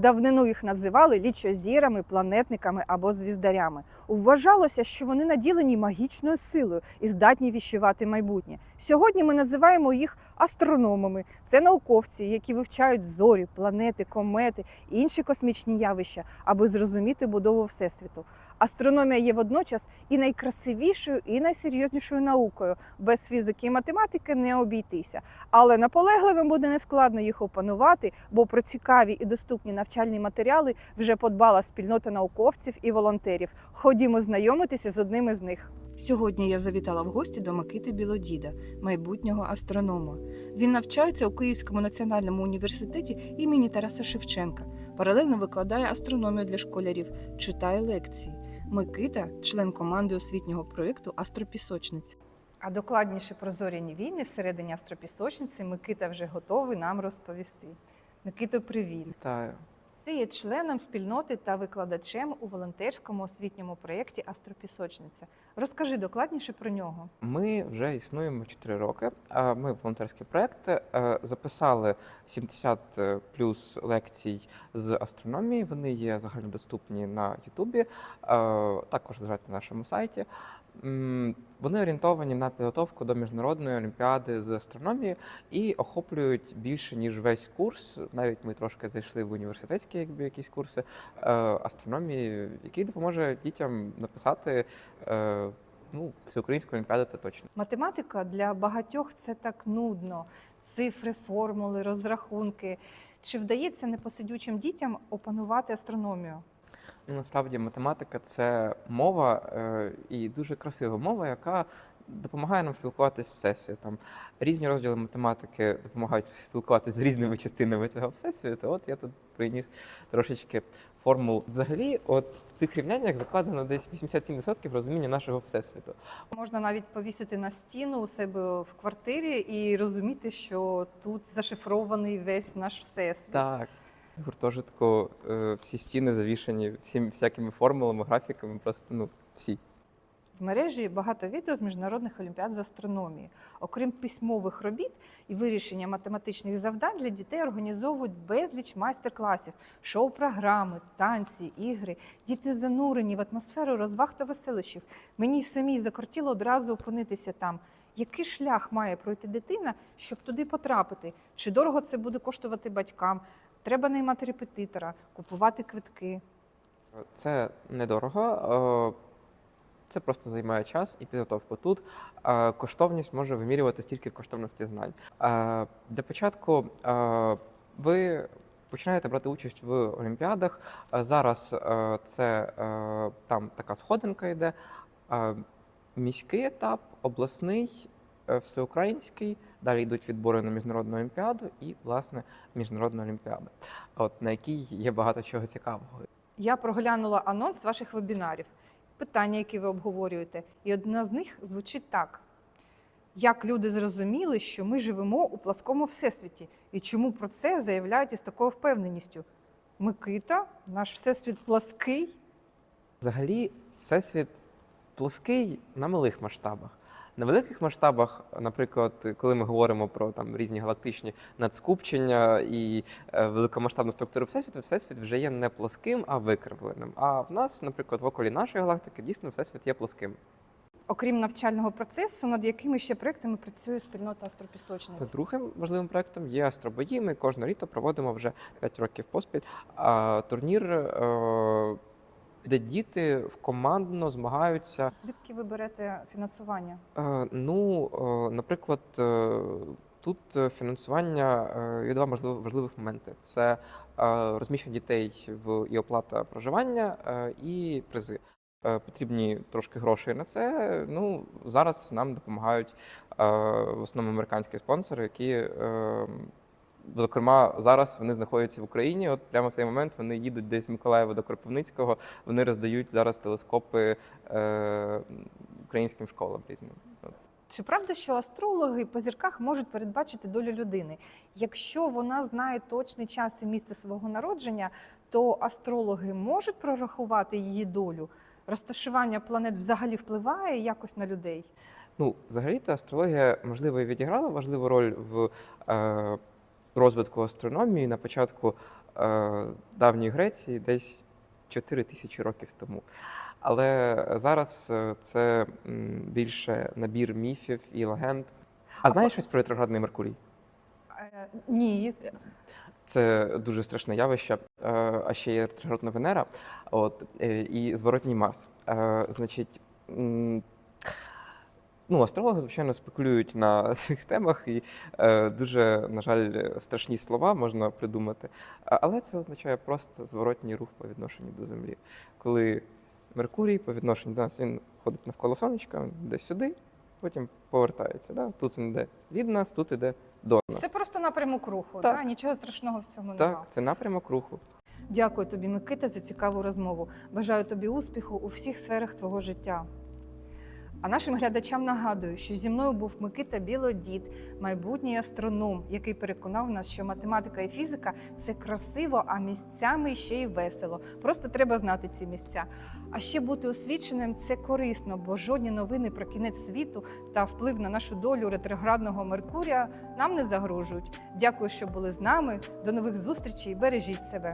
давнину їх називали лічозірами, планетниками або звіздарями. Вважалося, що вони наділені магічною силою і здатні віщувати майбутнє. Сьогодні ми називаємо їх астрономами. Це науковці, які вивчають зорі, планети, комети і інші космічні явища, аби зрозуміти будову всесвіту. Астрономія є водночас і найкрасивішою, і найсерйознішою наукою. Без фізики і математики не обійтися. Але наполегливим буде нескладно їх опанувати, бо про цікаві і доступні навчальні матеріали вже подбала спільнота науковців і волонтерів. Ходімо знайомитися з одним із них. Сьогодні я завітала в гості до Микити Білодіда, майбутнього астронома. Він навчається у Київському національному університеті імені Тараса Шевченка. Паралельно викладає астрономію для школярів, читає лекції. Микита член команди освітнього проєкту Астропісочниця. А докладніше про зоряні війни всередині астропісочниці Микита вже готовий нам розповісти. Микито, привіт! Вітаю. Ти є членом спільноти та викладачем у волонтерському освітньому проєкті Астропісочниця. Розкажи докладніше про нього. Ми вже існуємо 4 роки. Ми волонтерський проект е, записали 70 плюс лекцій з астрономії. Вони є загальнодоступні на Ютубі, е, також лежать на нашому сайті. Вони орієнтовані на підготовку до міжнародної олімпіади з астрономії і охоплюють більше ніж весь курс. Навіть ми трошки зайшли в університетські, якби якісь курси е, астрономії, який допоможе дітям написати. е, Ну, всеукраїнську олімпіаду це точно. Математика для багатьох це так нудно: цифри, формули, розрахунки. Чи вдається непосидючим дітям опанувати астрономію? Ну, насправді математика це мова е, і дуже красива мова, яка допомагає нам спілкуватися з всесвітом. Різні розділи математики допомагають спілкуватися з різними частинами цього всесвіту. От я тут приніс трошечки формул. Взагалі, от в цих рівняннях закладено десь 87% розуміння нашого всесвіту. Можна навіть повісити на стіну у себе в квартирі і розуміти, що тут зашифрований весь наш всесвіт. Так. В гуртожитку е, всі стіни завішані всім всякими формулами, графіками, просто ну всі. В мережі багато відео з міжнародних олімпіад з астрономії. Окрім письмових робіт і вирішення математичних завдань для дітей організовують безліч майстер-класів, шоу-програми, танці, ігри. Діти занурені в атмосферу розваг та веселищів. Мені самій закортіло одразу опинитися там. Який шлях має пройти дитина, щоб туди потрапити? Чи дорого це буде коштувати батькам? Треба наймати репетитора, купувати квитки. Це недорого. Це просто займає час і підготовку. Тут е, коштовність може вимірювати стільки коштовності знань. Е, Для початку е, ви починаєте брати участь в олімпіадах. Е, Зараз е, це е, там така сходинка йде. Е, Міський етап, обласний, е, всеукраїнський. Далі йдуть відбори на міжнародну олімпіаду і, власне, міжнародна олімпіада, от на якій є багато чого цікавого. Я проглянула анонс ваших вебінарів, питання, які ви обговорюєте, і одна з них звучить так: як люди зрозуміли, що ми живемо у пласкому всесвіті, і чому про це заявляють із такою впевненістю? Микита, наш всесвіт плаский. Взагалі, всесвіт плоский на малих масштабах. На великих масштабах, наприклад, коли ми говоримо про там різні галактичні надскупчення і е, великомасштабну структуру всесвіту, всесвіт вже є не плоским, а викривленим. А в нас, наприклад, в околі нашої галактики дійсно всесвіт є плоским. Окрім навчального процесу, над якими ще проектами працює спільнота Астропісочниць? Другим важливим проектом є астробої. Ми кожне літо проводимо вже 5 років поспіль а, турнір, е, де діти командно змагаються Звідки ви берете фінансування? Е, Ну, е, наприклад, е, тут фінансування е, є два можливо- важливих моменти: це е, розміщення дітей в і оплата проживання, е, і призи. Потрібні трошки грошей на це. Ну зараз нам допомагають е, в основному американські спонсори, які е, Зокрема, зараз вони знаходяться в Україні. От прямо в цей момент вони їдуть десь з Миколаєва до Кропивницького. Вони роздають зараз телескопи е, українським школам різним. Чи правда, що астрологи по зірках можуть передбачити долю людини? Якщо вона знає точний час і місце свого народження, то астрологи можуть прорахувати її долю? Розташування планет взагалі впливає якось на людей? Ну, взагалі-то астрологія, можливо, і відіграла важливу роль в е, розвитку астрономії. На початку е, давньої Греції десь 4 тисячі років тому. Але зараз е, це більше набір міфів і легенд. А знаєш щось про ретроградний Меркурій? Е, Ні, Це дуже страшне явище. А ще є ретроградна Венера, от і зворотній Марс. Значить, ну, астрологи, звичайно, спекулюють на цих темах, і е, дуже, на жаль, страшні слова можна придумати. Але це означає просто зворотній рух по відношенню до Землі. Коли Меркурій по відношенню до нас він ходить навколо сонечка, він йде сюди, потім повертається. Да? Тут він йде від нас, тут іде до нас. це просто напрямок руху. Так. Да? Нічого страшного в цьому Так, немає. це напрямок руху. Дякую тобі, Микита, за цікаву розмову. Бажаю тобі успіху у всіх сферах твого життя. А нашим глядачам нагадую, що зі мною був Микита Білодід, майбутній астроном, який переконав нас, що математика і фізика це красиво, а місцями ще й весело. Просто треба знати ці місця. А ще бути освіченим це корисно, бо жодні новини про кінець світу та вплив на нашу долю ретроградного Меркурія нам не загрожують. Дякую, що були з нами. До нових зустрічей. Бережіть себе.